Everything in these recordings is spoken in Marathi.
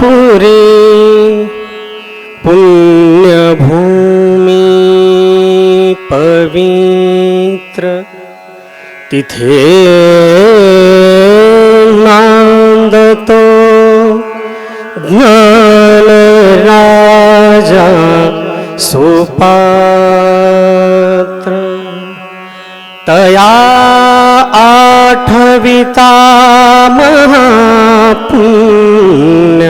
पुरी पुण्यभूमी पवित्र तिथे नांदतो ज्ञान राजा सुपात्र। तया आठविता महापुण्यरासी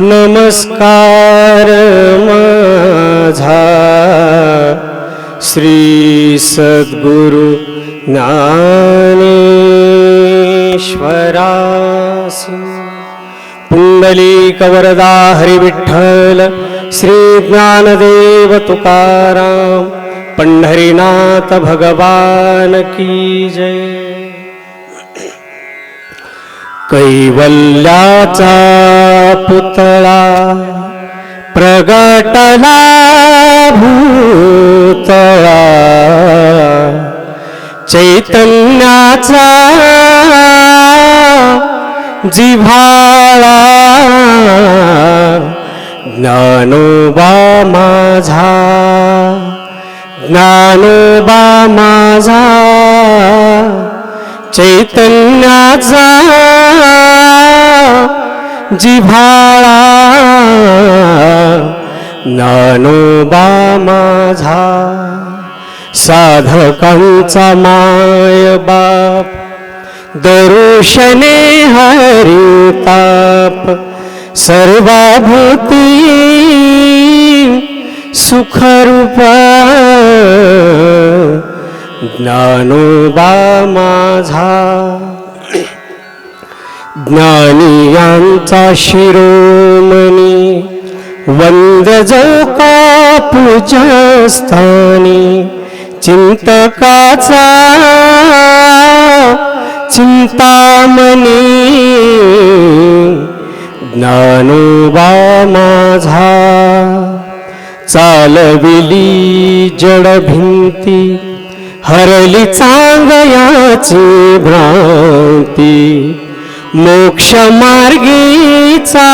नमस्कार माझा। श्री सद्गुरु ज्ञानेश्वरासी। पुंडलीकवरदा हरिविठ्ठल श्री ज्ञानदेव तुकाराम पंढरीनाथ भगवान की जय। कैवल्याचा पुतळा प्रगटला भूतळा चैतन्याचा जिव्हाळा. ज्ञानोबा माझा. ज्ञानोबा माझा. चैतन्याचा जिव्हाळा ज्ञानोबा माझा साधकांचा माय बाप दर्शने हरिताप सर्वाभूती सुखरूपा ज्ञानोबा माझा. ज्ञानियांचा शिरोमणी वंद जो का पूजस्थानी चिंतकाचा चिंतामणी. ज्ञानोबा माझा. चालविली जड भिंती हरली चांगयाची भ्रांती मोक्ष मार्गीचा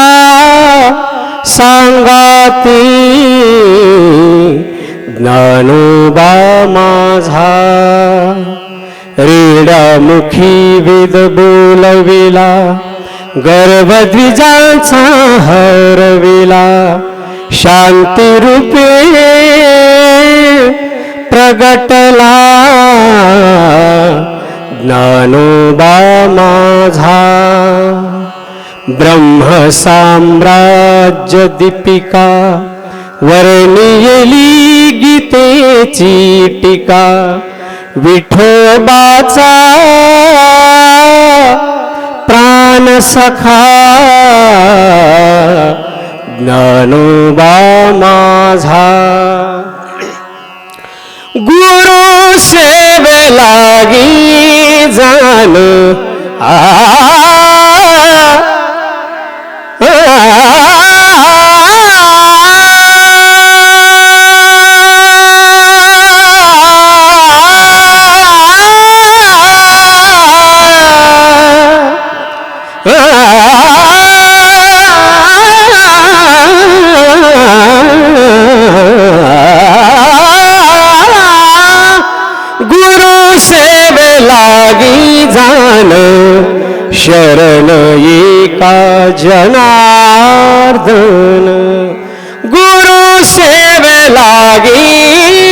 सांगाती. ज्ञानोबा माझा रेडामुखी वेद बोलविला गर्भद्विजांचा हरविला शांतिरूपे प्रगट साम्राज्य दीपिका वर्णियली गीतेची टीका विठोबाचा प्राण सखा ज्ञानोबा माझा. गुरु सेवे लागी जाण आ शरण एका जनार्दन गुरु सेवे लागी